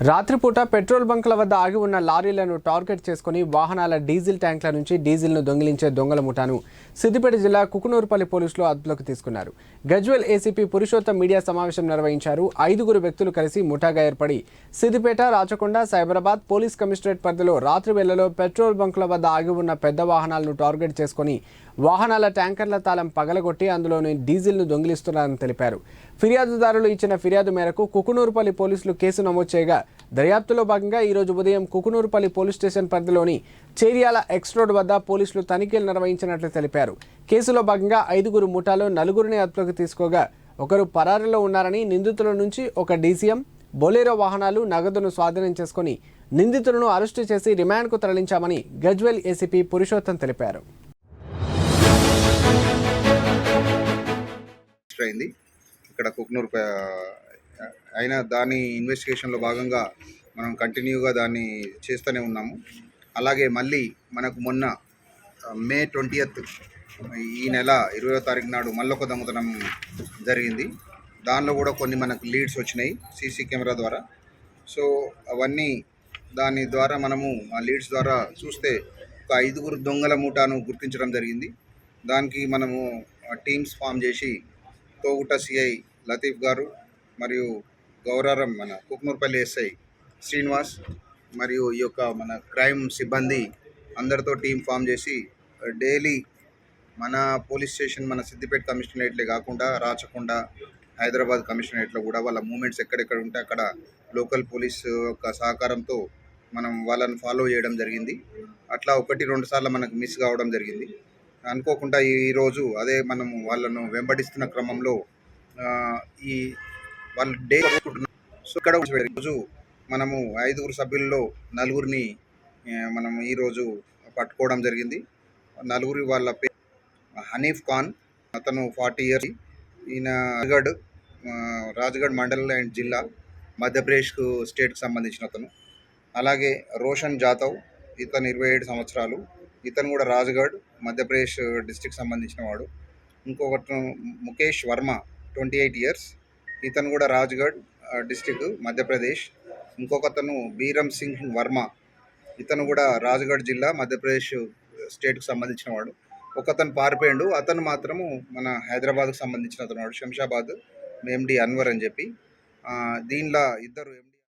రాత్రిపూట పెట్రోల్ బంకుల వద్ద ఆగి ఉన్న లారీలను టార్గెట్ చేసుకుని వాహనాల డీజిల్ ట్యాంకుల నుంచి డీజిల్ను దొంగిలించే దొంగల ముఠాను సిద్దిపేట జిల్లా కుకునూరుపల్లి పోలీసులు అదుపులోకి తీసుకున్నారు. గజ్వెల్ ఏసీపీ పురుషోత్తం మీడియా సమావేశం నిర్వహించారు. ఐదుగురు వ్యక్తులు కలిసి ముఠాగా ఏర్పడి సిద్దిపేట రాచకొండ సైబరాబాద్ పోలీస్ కమిషనరేట్ పరిధిలో రాత్రి వేళలో పెట్రోల్ బంకుల వద్ద ఆగి ఉన్న పెద్ద వాహనాలను టార్గెట్ చేసుకుని వాహనాల ట్యాంకర్ల తాళం పగలగొట్టి అందులోని డీజిల్ను దొంగిలిస్తున్నారని తెలిపారు. ఫిర్యాదుదారులు ఇచ్చిన ఫిర్యాదు మేరకు కుకునూరుపల్లి పోలీసులు కేసు నమోదు చేయగా దర్యాప్తులో భాగంగా ఈరోజు ఉదయం కుకునూరుపల్లి పోలీస్ స్టేషన్ పరిధిలోని చేరియాల ఎక్స్ రోడ్ వద్ద పోలీసులు తనిఖీలు నిర్వహించినట్లు తెలిపారు. కేసులో భాగంగా ఐదుగురు ముఠాలో నలుగురిని అదుపులోకి తీసుకోగా ఒకరు పరారీలో ఉన్నారని నిందితుల నుంచి ఒక డీసీఎం బొలేరో వాహనాలు నగదును స్వాధీనం చేసుకుని నిందితులను అరెస్టు చేసి రిమాండ్కు తరలించామని గజ్వెల్ ఏసీపీ పురుషోత్తం తెలిపారు. అరెస్ట్ అయింది. ఇక్కడ కుక్నూర్ అయినా దాని ఇన్వెస్టిగేషన్లో భాగంగా మనం కంటిన్యూగా దాన్ని చేస్తూనే ఉన్నాము. అలాగే మళ్ళీ మనకు మొన్న మే ట్వంటీయత్ ఈ నెల ఇరవయో తారీఖు నాడు మళ్ళొక దొంగతనం జరిగింది. దానిలో కూడా కొన్ని మనకు లీడ్స్ వచ్చినాయి సీసీ కెమెరా ద్వారా. సో అవన్నీ దాని ద్వారా మనము ఆ లీడ్స్ ద్వారా చూస్తే ఒక ఐదుగురు దొంగల మూటాను గుర్తించడం జరిగింది. దానికి మనము టీమ్స్ ఫామ్ చేసి తోగుట సిఐ లతీఫ్ గారు మరియు గౌరారం మన కుక్నూర్పల్లి ఎస్ఐ శ్రీనివాస్ మరియు ఈ యొక్క మన క్రైమ్ సిబ్బంది అందరితో టీం ఫామ్ చేసి డైలీ మన పోలీస్ స్టేషన్ మన సిద్దిపేట కమిషనరేట్లే కాకుండా రాచకొండ హైదరాబాద్ కమిషనరేట్లో కూడా వాళ్ళ మూమెంట్స్ ఎక్కడెక్కడ ఉంటే అక్కడ లోకల్ పోలీస్ యొక్క సహకారంతో మనం వాళ్ళని ఫాలో చేయడం జరిగింది. అట్లా ఒకటి రెండు సార్లు మనకు మిస్ కావడం జరిగింది. అనుకోకుండా ఈరోజు అదే మనము వాళ్ళను వెంబడిస్తున్న క్రమంలో ఈ వాళ్ళు డే సో ఇక్కడ రోజు మనము ఐదుగురు సభ్యుల్లో నలుగురిని మనం ఈరోజు పట్టుకోవడం జరిగింది. నలుగురి వాళ్ళ పేరు హనీఫ్ ఖాన్ అతను ఫార్టీ ఇయర్స్ ఈయన రాజ్గఢ్ రాజ్గఢ్ మండల్ అండ్ జిల్లా మధ్యప్రదేశ్కు స్టేట్కి సంబంధించిన అతను. అలాగే రోషన్ జాదవ్ ఇతను ఇరవై ఏడు సంవత్సరాలు. ఇతను కూడా రాజ్గఢ్ మధ్యప్రదేశ్ డిస్టిక్ సంబంధించిన వాడు. ఇంకొకటి Mukesh Varma twenty eight years. ఇతను కూడా రాజ్గఢ్ డిస్టిక్ మధ్యప్రదేశ్. ఇంకొకతను బీరం సింగ్ వర్మ. ఇతను కూడా రాజ్గఢ్ జిల్లా మధ్యప్రదేశ్ స్టేట్కు సంబంధించిన వాడు. ఒకతను పారిపోయాడు అతను మాత్రము మన హైదరాబాద్కు సంబంధించిన అతను వాడు శంషాబాద్ ఎండి అన్వర్ అని చెప్పి. దీనిలో ఇద్దరు ఎండి